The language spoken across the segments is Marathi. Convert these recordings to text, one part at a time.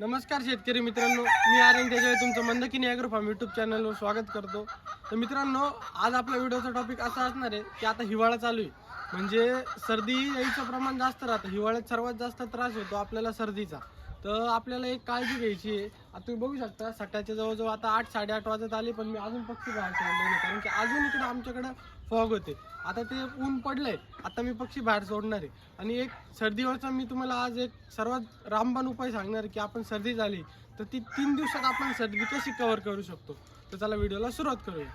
नमस्कार शेतकरी मित्रांनो मी आर्यन त्याच्यावेळी तुमचं मंदकिनी ॲग्रो फार्म यूट्यूब चॅनलवर स्वागत करतो. तर मित्रांनो आज आपल्या व्हिडिओचा टॉपिक असा असणार आहे की आता हिवाळा चालू आहे. म्हणजे सर्दी यायचं प्रमाण जास्त राहतं. हिवाळ्यात सर्वात जास्त त्रास होतो आपल्याला सर्दीचा. तर आपल्याला एक काळजी घ्यायची आहे. आता तुम्ही बघू शकता सकाळच्या जवळजवळ आता आठ साडेआठ वाजत आले पण मी अजून पक्षी बाहेर सोडले नाही कारण की अजून इकडे आमच्याकडे फॉग होते. आता ते ऊन पडलंय आता मी पक्षी बाहेर सोडणार आहे. आणि एक सर्दीवरचा मी तुम्हाला आज एक सर्वात रामबाण उपाय सांगणार की आपण सर्दी झाली तर ती तीन दिवसात आपण सर्दी कशी कव्हर करू शकतो? तर चला व्हिडिओला सुरुवात करूया.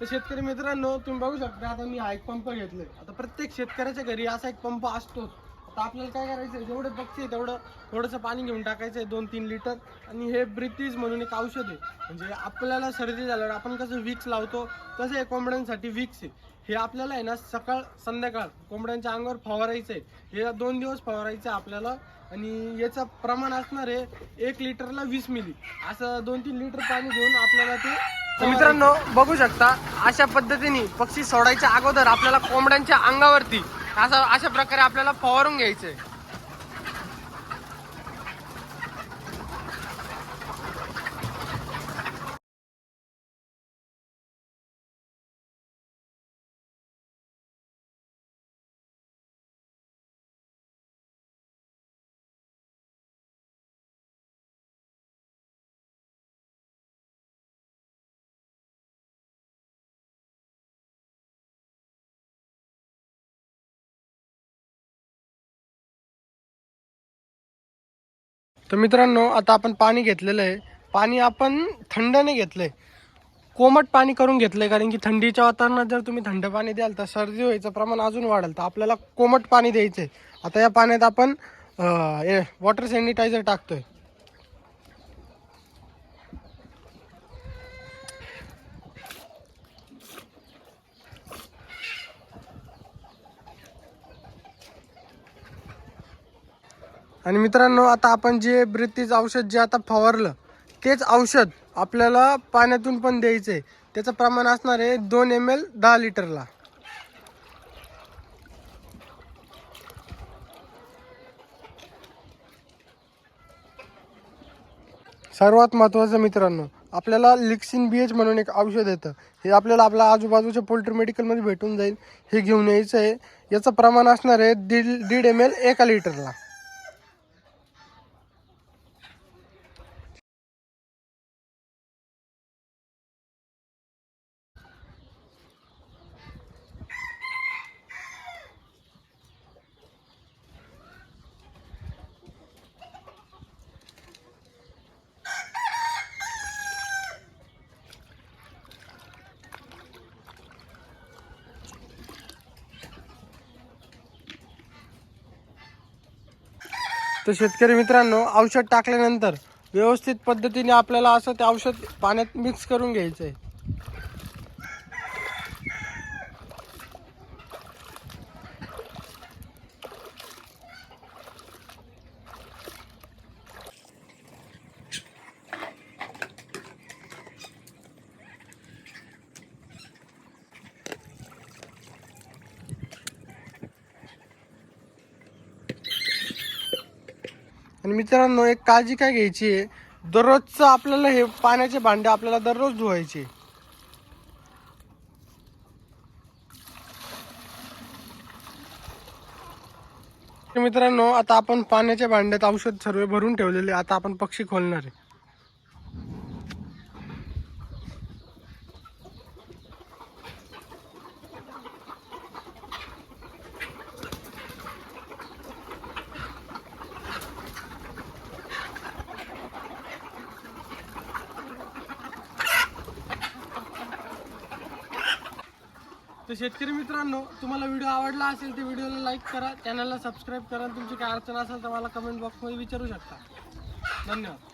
तर शेतकरी मित्रांनो तुम्ही बघू शकता आता मी हा एक पंप घेतलाय. आता प्रत्येक शेतकऱ्याच्या घरी असा एक पंप असतोच. तर आपल्याला काय करायचं आहे जेवढं पक्षी आहे तेवढं थोडंसं पाणी घेऊन टाकायचं आहे दोन तीन लिटर. आणि हे ब्रितीज म्हणून एक औषध आहे. म्हणजे आपल्याला सर्दी झाल्यावर आपण कसं विक्स लावतो तसं हे कोंबड्यांसाठी विक्स आहे? हे आपल्याला आहे ना सकाळ संध्याकाळ कोंबड्यांच्या अंगावर फवारायचं आहे हे दोन दिवस फवारायचं आहे आपल्याला. आणि याचं प्रमाण असणार आहे एक लिटरला वीस मिली. असं दोन तीन लिटर पाणी घेऊन आपल्याला ते तर मित्रांनो बघू शकता अशा पद्धतीने पक्षी सोडायच्या अगोदर आपल्याला कोंबड्यांच्या अंगावरती असं अशा प्रकारे आपल्याला फवारून घ्यायचंय. तर मित्रांनो आता आपण पाणी घेतलेलं आहे. पाणी आपण थंडने घेतलंय. कोमट पाणी करून घेतलंय कारण की थंडीच्या वातावरणात जर तुम्ही थंड पाणी द्याल तर सर्दी व्हायचं प्रमाण अजून वाढेल. तर आपल्याला कोमट पाणी द्यायचंय. आता या पाण्यात आपण वॉटर सॅनिटायझर टाकतोय. आणि मित्रांनो आता आपण जे ब्रितीज औषध जे आता फवारलं तेच औषध आपल्याला पाण्यातून पण द्यायचं आहे त्याचं प्रमाण असणार आहे दोन एम एल दहा लिटरला. सर्वात महत्त्वाचं मित्रांनो आपल्याला लिक्सिन बी एच म्हणून एक औषध येतं. हे आपल्याला आपल्या आजूबाजूच्या पोल्ट्री मेडिकलमध्ये भेटून जाईल. हे घेऊन यायचं आहे. याचं प्रमाण असणार आहे दीड दीड एम एल एका लिटरला. तर शेतकरी मित्रांनो औषध टाकल्यानंतर व्यवस्थित पद्धतीने आपल्याला असं ते औषध पाण्यात मिक्स करून घ्यायचं आहे आणि मित्रांनो एक काळजी काय घ्यायची आहे? दररोजचं आपल्याला हे पाण्याचे भांडे आपल्याला दररोज धुवायचे. मित्रांनो आता आपण पाण्याच्या भांड्यात औषध सर्व भरून ठेवलेले आता आपण पक्षी खोलणार आहे. तर शेतकरी मित्रांनो तुम्हाला व्हिडिओ आवडला असेल तर व्हिडिओला लाईक करा चॅनलला सबस्क्राईब करा. तुमची काय अडचण असेल तर मला कमेंट बॉक्समध्ये विचारू शकता. धन्यवाद.